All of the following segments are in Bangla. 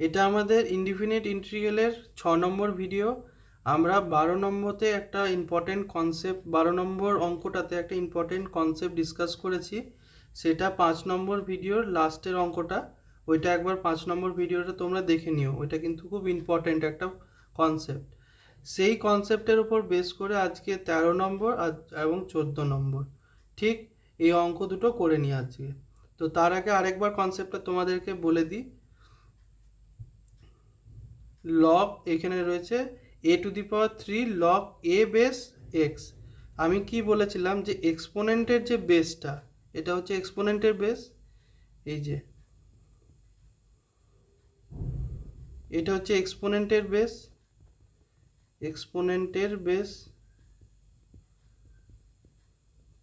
এটা আমাদের ইনডিফিনিট ইন্টিগ্রালের ছ নম্বর ভিডিও আমরা বারো নম্বরতে একটা ইম্পর্টেন্ট কনসেপ্ট বারো নম্বর অঙ্কটাতে একটা ইম্পর্টেন্ট কনসেপ্ট ডিসকাস করেছি। সেটা পাঁচ নম্বর ভিডিওর লাস্টের অঙ্কটা। ওইটা একবার পাঁচ নম্বর ভিডিওটা তোমরা দেখে নিও। ওইটা কিন্তু খুব ইম্পর্টেন্ট একটা কনসেপ্ট সেই কনসেপ্টের উপর বেস করে আজকে তেরো নম্বর আর, এবং চোদ্দ নম্বর। ঠিক এই অঙ্ক দুটো করে নিই আজকে। তো তার আগে আরেকবার কনসেপ্টটা তোমাদেরকে বলে দিই। লগ এখানে রয়েছে a to the power three log a base x আমি কি বলেছিলাম যে এক্সপোনেন্টের যে বেসটা এটা হচ্ছে এক্সপোনেন্টের বেস এই যে, এটা হচ্ছে এক্সপোনেন্টের বেস এক্সপোনেন্টের বেস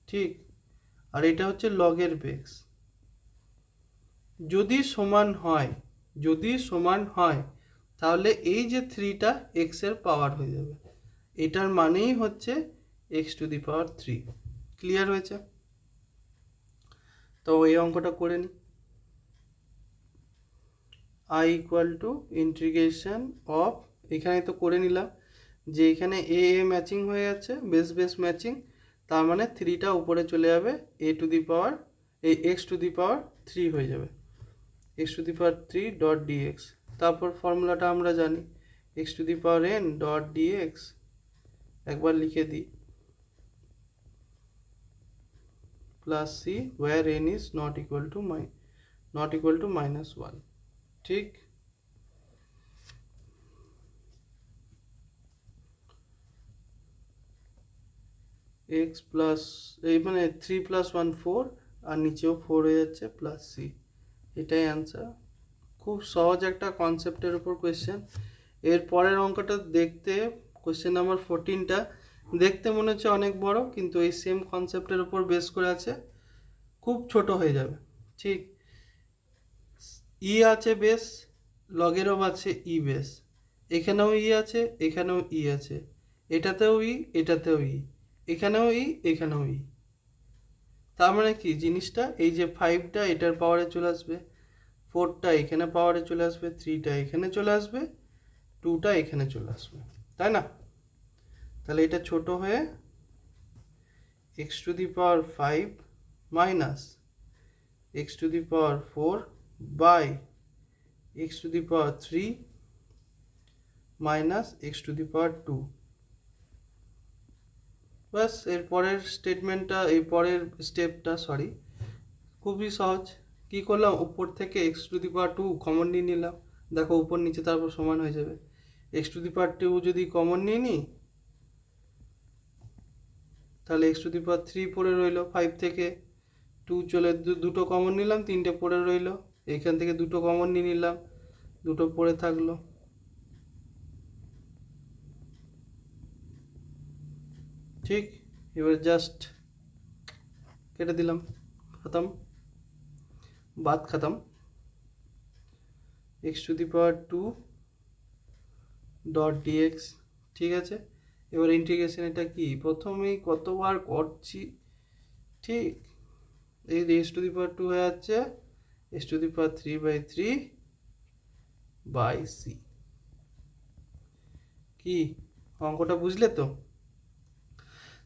ঠিক। আর এটা হচ্ছে লগের বেস যদি সমান হয়, যদি সমান হয় তাহলে এই যে থ্রিটা এক্সের পাওয়ার হয়ে যাবে, এটার মানেই হচ্ছে x to the power three clear হয়েছে? তো এই অঙ্কটা করে নিই I equal to integration of এখানে তো করে নিলাম, যে এখানে এ এ ম্যাচিং হয়ে যাচ্ছে বেস বেস ম্যাচিং তার মানে থ্রিটা উপরে চলে যাবে এ টু দি পাওয়ার এই x to the power three হয়ে যাবে। X to the power three dot dx তারপর ফর্মুলাটা আমরা জানি। X to the power n dot dx একবার লিখে দিই। Plus c where n is not equal to my not equal to minus one ঠিক? এক্স প্লাস এই মানে থ্রি প্লাস ওয়ান ফোর আর নিচেও ফোর হয়ে যাচ্ছে প্লাস সি এটাই অ্যান্সার খুব সহজ একটা কনসেপ্টের উপর কোয়েশ্চেন এর পরের অঙ্কটা দেখতে কোয়েশ্চেন নাম্বার ফোরটিনটা দেখতে মনে হচ্ছে অনেক বড়, কিন্তু এই সেম কনসেপ্টের উপর বেস করে আছে, খুব ছোট হয়ে যাবে, ঠিক? ই আছে বেস লগেরও আছে ই বেস এখানেও ই আছে, এখানেও ই আছে, এটাতেও ই এটাতেও ই এখানেও ই এখানেও ই তার মানে কি? জিনিসটা এই যে ফাইভটা এটার পাওয়ারে চলে আসবে। ফোরটা এখানে পাওয়ারে চলে আসবে থ্রিটা এখানে চলে আসবে টুটা এখানে চলে আসবে, তাই না? তাহলে এটা ছোট হয়ে x to the power five minus x to the power four by x to the power three minus x to the power two ব্যাস, এর পরের স্টেটমেন্টটা এই পরের স্টেপটা সরি খুবই সহজ। কি করলাম? উপর থেকে x to the power two common নিয়ে নিলাম। দেখো উপর নিচে তারপর সমান হয়ে যাবে। X to the power two যদি কমন নিয়ে নিই তাহলে x to the power three পড়ে রইল ফাইভ থেকে। টু চলে দুটো কমন নিলাম, তিনটে পড়ে রইল। এখান থেকে দুটো কমন নিয়ে নিলাম। দুটো পড়ে থাকল। ঠিক? এবার জাস্ট কেটে দিলাম। খতম। বাদ খতম। X to the power two dot dx ঠিক আছে? এবার ইন্টিগ্রেশন এটা কি? প্রথমেই কতবার করছি? ঠিক। এই x to the power two হয়ে যাচ্ছে x to the power three by three by c কি? অঙ্কটা বুঝলে তো?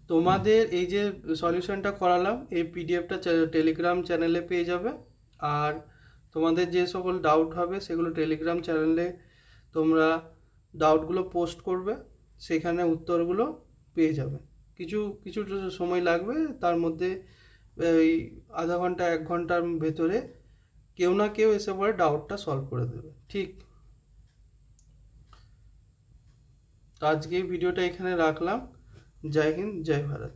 তোমাদের এই যে সলিউশনটা করালাম, এই পিডিএফটা টেলিগ্রাম চ্যানেলে পেয়ে যাবে। আর তোমাদের যে সকল ডাউট হবে, সেগুলো টেলিগ্রাম চ্যানেলে তোমরা ডাউটগুলো পোস্ট করবে, সেখানে উত্তরগুলো পেয়ে যাবে। কিছু কিছু সময় লাগবে, তার মধ্যে এই আধা ঘণ্টা, এক ঘণ্টার ভেতরে কেউ না কেউ এসে পরে ডাউটটা সলভ করে দেবে, ঠিক? তো আজকে ভিডিওটা এখানে রাখলাম। জয় হিন্দ, জয় ভারত।